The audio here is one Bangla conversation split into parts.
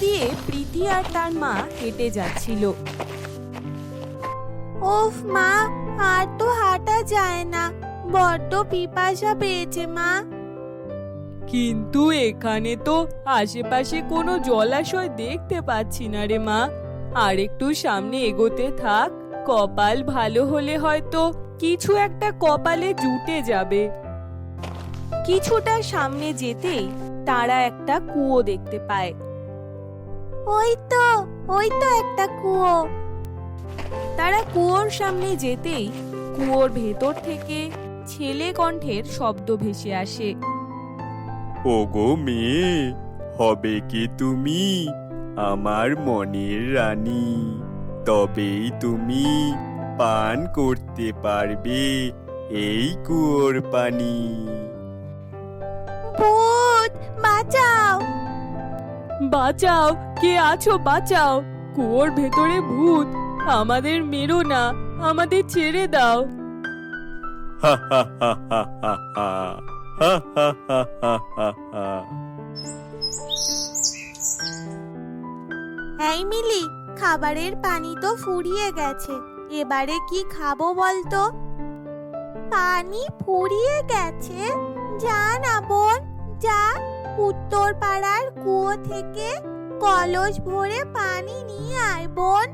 দিয়ে প্রীতি আর তার মা হেঁটে যাচ্ছিল। ওফ মা আর তো হাঁটা যায় না। বড্ড পিপাসা পেয়েছে মা। কিন্তু এখানে তো আশেপাশে কোনো জলাশয় দেখতে পাচ্ছি না রে মা। আর একটু সামনে এগোতে থাক কপাল ভালো হলে হয়তো কিছু একটা কপালে জুটে যাবে। কিছুটা সামনে যেতেই তারা একটা কুয়ো দেখতে পায়। ওই তো ওই তো একটা কুয়ো। তারা কুয়োর সামনে যেতেই কুয়োর ভেতর থেকে ছেলে কণ্ঠের শব্দ ভেসে আসে। ওগো মেয়ে হবে কি তুমি? আমার মনের রানী তবেই তুমি পান করতে পারবে এই কুয়োর পানি। ভূত বাঁচাও! বাঁচাও কে আছো বাঁচাও কুয়োর ভেতরে ভূত আমাদের মেরো না আমাদের ছেড়ে দাও মিলি খাবারের পানি তো ফুরিয়ে গেছে এবারে কি খাব বলতো পানি ফুরিয়ে গেছে যা না বোন যা উত্তর পাড়ার কুয়ো থেকে কলস ভরে পানি নিয়ে আয়, বোন।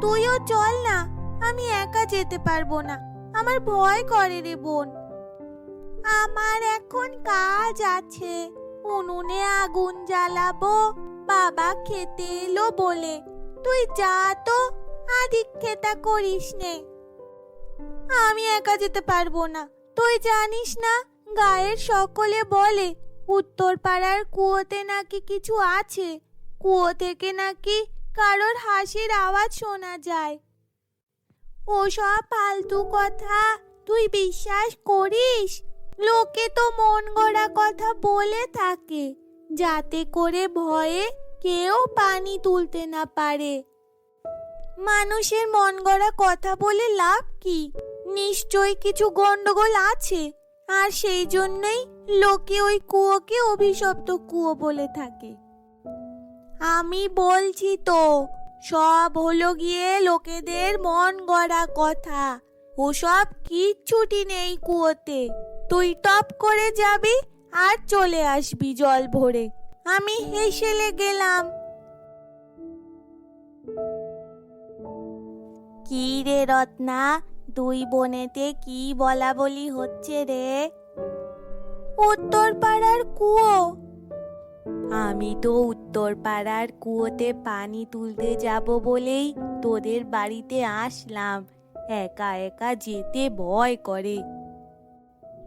তুইও চল না, আমি একা যেতে পারব না। আমার ভয় করে রে, বোন। আমার এখন কাজ আছে। উনুনে আগুন জ্বালাবো, বাবা খেতে এলো বলে। তুই যা তো আদিক্ষেতা করিস নে। আমি একা যেতে পারব না। তুই জানিস না, গায়ের সকলে বলে উত্তর পাড়ার কুয়োতে নাকি কিছু আছে? কুয়ো থেকে নাকি কারোর হাসির আওয়াজ শোনা যায়। ওসব ফালতু কথা তুই বিশ্বাস করিস? লোকে তো মন গড়া কথা বলে থাকে, যাতে করে ভয়ে কেউ পানি তুলতে না পারে। মানুষের মন গড়া কথা বলে লাভ কি? নিশ্চয়ই কিছু গন্ডগোল আছে। আর সেই জন্যই লোকে ওই কুয়োকে অভিশপ্ত কুয়ো বলে থাকে। আমি বলছি তো, সব হলো গিয়ে লোকেদের মন গড়া কথা। ওসব কিচ্ছুটি নেই কুয়োতে। তুই টপ করে যাবি আর চলে আসবি জল ভরে। আমি হেসেলে গেলাম। কি রে রত্না দুই বনেতে কি বলা বলি হচ্ছে রে? উত্তর পাড়ার কুয়ো। আমি তো উত্তর পাড়ার কুয়োতে পানি তুলতে যাব বলেই তোদের বাড়িতে আসলাম। একা একা যেতে ভয় করে।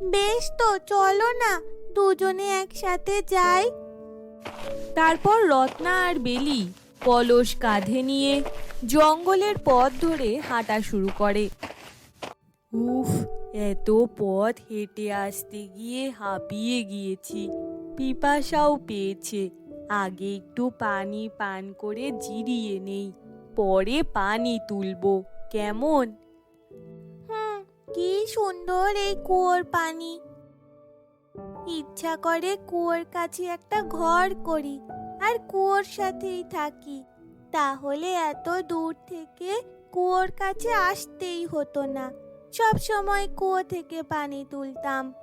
বেশ তো, চলো না, দুজনে একসাথে যাই। তারপর রত্না আর বেলি কলস কাঁধে নিয়ে জঙ্গলের পথ ধরে হাঁটা শুরু করে। উফ, এত পথ হেঁটে আসতে গিয়ে হাঁপিয়ে গিয়েছি। পিপাসাও পেয়েছে। আগে একটু পানি পান করে জিরিয়ে নেই, পরে পানি তুলবো। কেমন? হুম, কি সুন্দর এই কুয়োর পানি। ইচ্ছা করে কুয়োর কাছে একটা ঘর করি আর কুয়োর সাথেই থাকি। তাহলে এত দূর থেকে কুয়োর কাছে আসতেই হতো না। সব সময় কুয়ো থেকে পানি তুলতাম।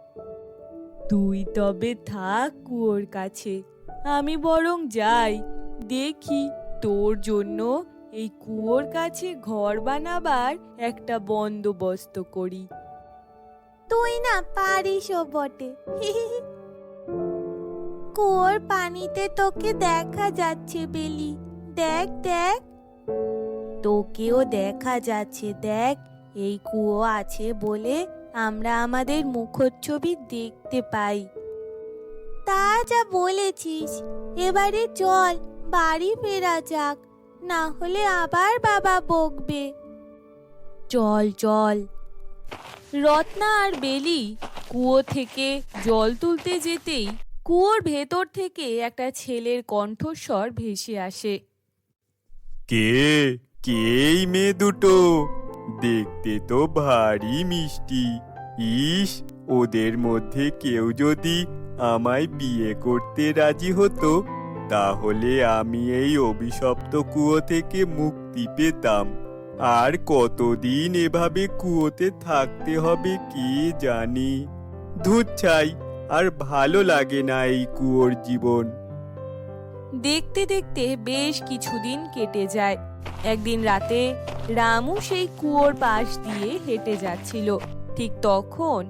তুই তবে থাক কুয়োর কাছে আমি বরং যাই। দেখি তোর জন্য এই কুয়োর কাছে ঘর বানাবার একটা বন্দোবস্ত করি। তুই না পারিসও বটে। কুয়োর পানিতে তোকে দেখা যাচ্ছে বেলি। দেখ দেখ। তোকেও দেখা যাচ্ছে দেখ। এই কুয়ো আছে বলে আমরা আমাদের মুখচ্ছবি দেখতে পাই। তা যা বলেছিস। এবারে চল, বাড়ি ফেরা যাক, না হলে আবার বাবা বকবে। চল চল। রত্না আর বেলি কুয়ো থেকে জল তুলতে যেতেই কুয়োর ভেতর থেকে একটা ছেলের কণ্ঠস্বর ভেসে আসে। কে? কে মেয়ে দুটো? দেখতে তো ভারী মিষ্টি। ইস, ওদের মধ্যে কেউ যদি আমায় বিয়ে করতে রাজি হতো, তাহলে আমি এই অভিশপ্ত কুয়ো থেকে মুক্তি পেতাম। আর কতদিন এভাবে কুয়োতে থাকতে হবে কি জানি? ধূত চাই আর ভালো লাগে না এই কুয়োর জীবন। দেখতে দেখতে বেশ কিছুদিন কেটে যায়। একদিন রাতে রামু সেই কুয়োর পাশ দিয়ে হেঁটে যাচ্ছিল। ঠিক তখন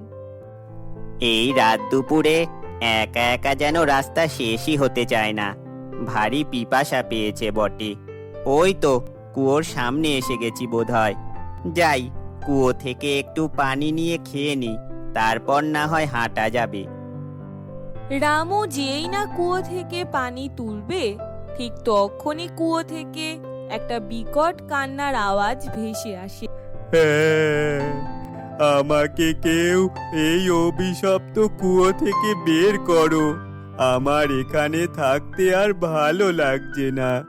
এই রাত দুপুরে একা একা যেন রাস্তা শেষই হতে চায় না। ভারী পিপাসা পেয়েছে বটে। ওই তো কুয়োর সামনে এসে গেছি বোধহয়। যাই কুয়ো থেকে একটু পানি নিয়ে খেয়ে নি তারপর না হয় হাঁটা যাবে। রামু যেই না কুয়ো থেকে পানি তুলবে ঠিক তখনই কুয়ো থেকে একটা বিকট কান্নার আওয়াজ ভেসে আসে। হ্যাঁ, আমাকে কেউ এই অভিশপ্ত কুয়ো থেকে বের করো। আমার এখানে থাকতে আর ভালো লাগছে না।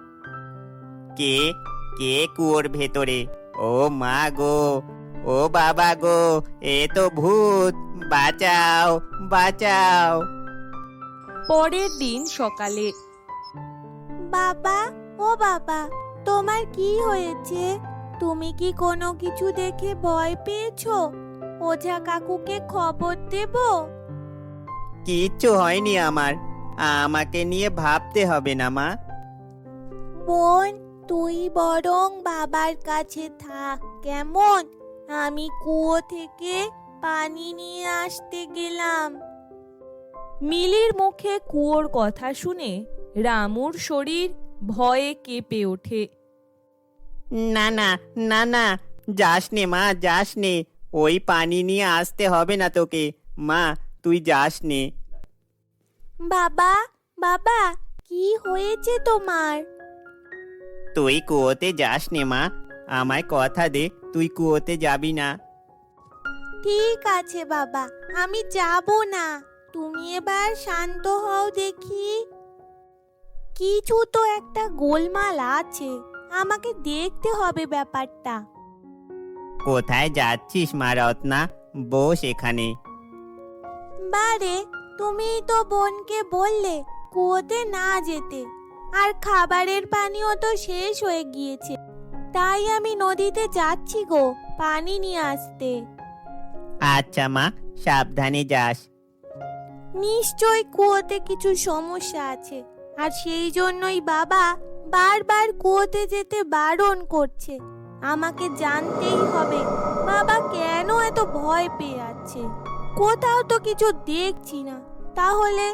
কে? কে কুয়োর ভেতরে? ও মা গো ও বাবা গো এ তো ভূত বাঁচাও বাঁচাও। পরের দিন সকালে বাবা ও বাবা তোমার কি হয়েছে? তুমি কি কোনো কিছু দেখে ভয় পেয়েছ? ওঝা কাকুকে খবর দেবো? কিচ্ছু হয়নি আমার। আমাকে নিয়ে ভাবতে হবে না মা। বোন তুই বরং বাবার কাছে থাক কেমন? আমি কুয়ো থেকে পানি নিয়ে আসতে গেলাম। মিলির মুখে কুয়োর কথা শুনে রামুর শরীর ভয়ে কেঁপে ওঠে। না না না না। যাস নে মা যাস নে ওই পানি নিয়ে আসতে হবে না তোকে। মা তুই যাস নে বাবা বাবা কি হয়েছে তোমার? তুই কুয়োতে যাস নে মা। আমায় কথা দে তুই কুয়োতে যাবি না। ঠিক আছে বাবা আমি যাব না। তুমি এবার শান্ত হও দেখি। কিছু তো একটা গোলমাল আছে। আমাকে দেখতে হবে ব্যাপারটা। কোথায় যাচ্ছিস মা রত্না? বস এখানে। বারে তুমি তো বোনকে বললে কুয়োতে না যেতে। আর খাবারের পানিও তো শেষ হয়ে গিয়েছে। তাই আমি নদীতে যাচ্ছি গো পানি নিয়ে আসতে। আচ্ছা মা সাবধানে যাস। নিশ্চয় কুয়োতে কিছু সমস্যা আছে। আর সেই জন্যই বাবা বারবার কুয়োতে যেতে বারণ করছে। আমাকে জানতেই হবে বাবা কেন এত ভয় পেয়ে আছে? কোথাও তো কিছু দেখছি না। তাহলে।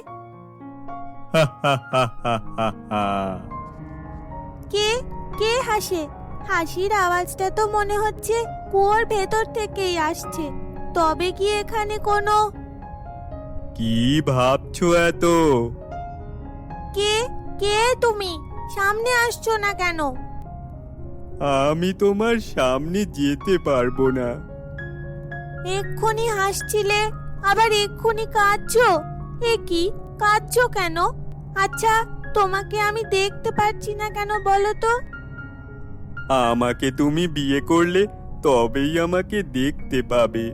কে? কে হাসে? হাসির আওয়াজটা তো মনে হচ্ছে কুয়োর ভেতর থেকেই আসছে। তবে কি এখানে কোনো? কি ভাবছ এত? কে? কে তুমি? সামনে আসছো না কেন? আমি তোমার সামনে যেতে পারব না। এক্ষুনি হাসছিলে আবার এক্ষুনি কাঁদছো? এ কি? কাঁদছো কেন? আচ্ছা তোমাকে আমি দেখতে পাচ্ছি না কেন বলো তো? আমাকে তুমি বিয়ে করলে তবেই আমাকে দেখতে পাবে।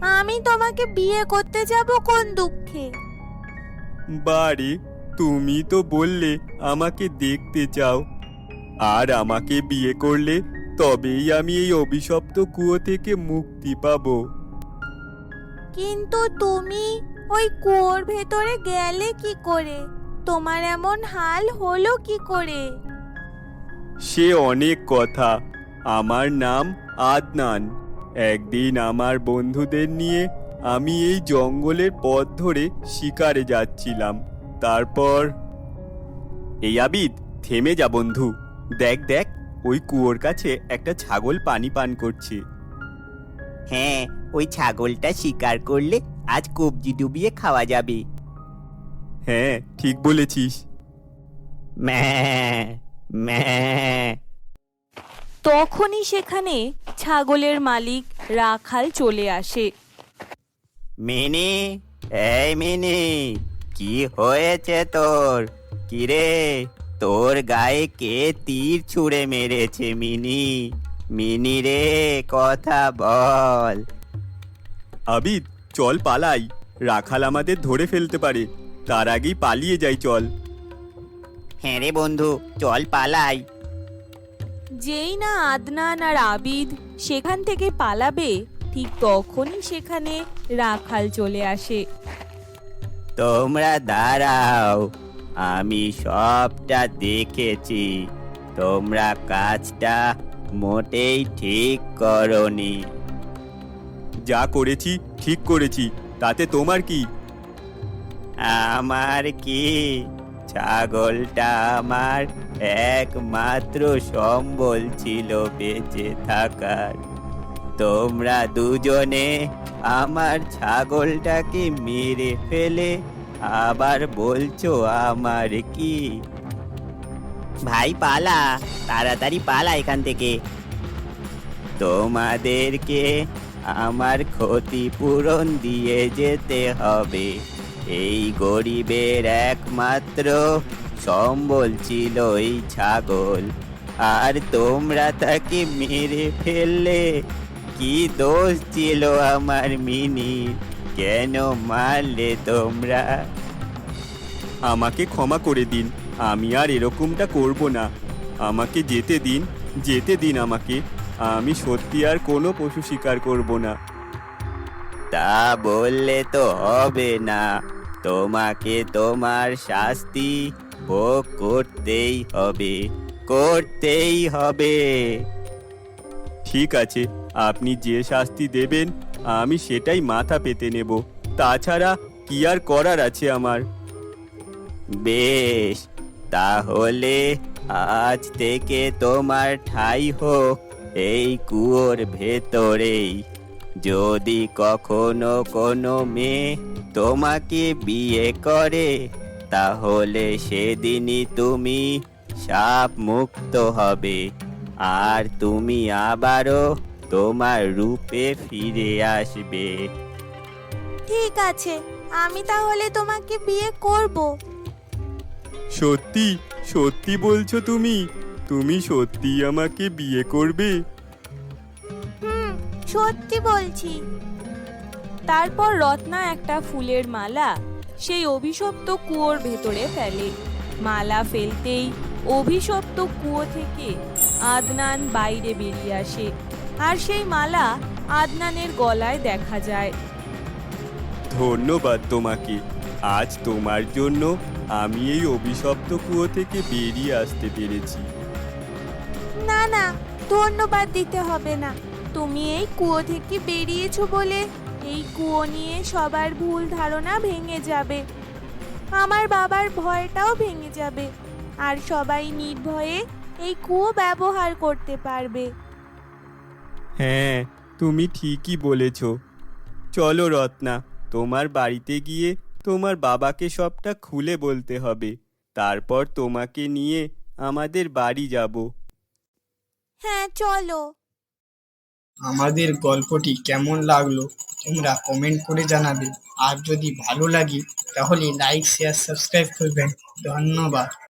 আমি তোমাকে বিয়ে করতে যাব কোন দুঃখে? বাড়ি তুমি তো বললে আমাকে দেখতে চাও। আর আমাকে বিয়ে করলে তবেই আমি এই অভিশপ্ত কুয়ো থেকে মুক্তি পাবো। কিন্তু তুমি ওই কুয়োর ভেতরে গেলে কি করে? তোমার এমন হাল হলো কি করে? সে অনেক কথা। আমার নাম আদনান। একদিন আমার বন্ধুদের নিয়ে আমি এই জঙ্গলের পথ ধরে শিকারে যাচ্ছিলাম। তারপর এই আবিদ থেমে যা বন্ধু। দেখ দেখ ওই কুয়োর কাছে একটা ছাগল পানি পান করছে। হ্যাঁ ওই ছাগলটা শিকার করলে আজ কবজি ডুবিয়ে খাওয়া যাবে। হ্যাঁ ঠিক বলেছিস। ম্যাঁ ম্যাঁ। তখনই সেখানে ছাগলের মালিক রাখাল চলে আসে। মেনে এই মিনি কি হয়েছে তোর? কিরে তোর গায়ে কে তীর ছুঁড়ে মেরেছে মিনি? মিনি রে কথা বল। আবিদ চল পালাই। রাখাল আমাদের ধরে ফেলতে পারে। তার আগেই পালিয়ে যাই চল। হ্যাঁ রে বন্ধু চল পালাই। যেই না আদনান আর আবিদ সেখান থেকে পালাবে ঠিক তখনই সেখানে রাখাল চলে আসে। তোমরা দাঁড়াও আমি সবটা দেখেছি। তোমরা কাজটা মোটেই ঠিক করনি। যা করেছি ঠিক করেছি তাতে তোমার কি? আমার কি? ছাগলটা আমার একমাত্র সম্বল ছিল বেঁচে থাকার। তোমরা দুজনে আমার ছাগলটাকে মেরে ফেলে আবার বলছো আমার কি? ভাই পালা তাড়াতাড়ি পালা এখান থেকে। তোমাদেরকে আমার ক্ষতিপূরণ দিয়ে যেতে হবে। এই গরিবের একমাত্র সম্বল ছিল এই ছাগল। আর তোমরা তাকে মেরে ফেললে কি দোষ ছিল আমার মিনি কেন মারলে তোমরা আমাকে ক্ষমা করে দিন আমি আর এরকমটা করব না। আমাকে যেতে দিন যেতে দিন আমাকে আমি সত্যি আর কোনো পশু শিকার করব না। তা বললে তো হবে না তোমাকে তোমার শাস্তি ভোগ করতেই হবে করতেই হবে। ঠিক আছে আপনি যে শাস্তি দেবেন, আমি সেটাই মাথা পেতে নেব। তাছাড়া কি আর করার আছে আমার? বেশ, তাহলে আজ থেকে তোমার ঠাই হোক এই কুয়োর ভেতরেই। যদি কখনো কোনো মেয়ে তোমাকে বিয়ে করে, তাহলে সেদিনই তুমি সাপ মুক্ত হবে। আর তুমি আবারও তোমার রূপে ফিরে আসবে। ঠিক আছে আমি তাহলে তোমাকে বিয়ে করব। সত্যি সত্যি বলছো তুমি? তুমি সত্যি আমাকে বিয়ে করবে? হুম সত্যি বলছি। তারপর রত্না একটা ফুলের মালা সেই অভিশপ্ত কুয়োর ভেতরে ফেলে। মালা ফেলতেই অভিশপ্ত কুয়ো থেকে আদনান বাইরে বেরিয়ে আসে। আর সেই মালা আদনানের গলায় দেখা যায়। ধন্যবাদ তোমাকে। আজ তোমার জন্য আমি এই অভিশপ্ত কুয়ো থেকে বেরিয়ে আসতে পেরেছি। না না ধন্যবাদ দিতে হবে না। তুমি এই কুয়ো থেকে বেরিয়েছো বলে এই কুয়ো নিয়ে সবার ভুল ধারণা ভেঙে যাবে। আমার বাবার ভয়টাও ভেঙে যাবে। আর সবাই নির্ভয়ে এই কুয়ো ব্যবহার করতে পারবে। হ্যাঁ তুমি ঠিকই বলেছ। চলো রত্না তোমার বাড়িতে গিয়ে তোমার বাবাকে সবটা খুলে বলতে হবে। তারপর তোমাকে নিয়ে আমাদের বাড়ি যাব। হ্যাঁ চলো। আমাদের গল্পটি কেমন লাগল তোমরা কমেন্ট করে জানাবে। আর যদি ভালো লাগে তাহলে লাইক শেয়ার সাবস্ক্রাইব করবেন। ধন্যবাদ।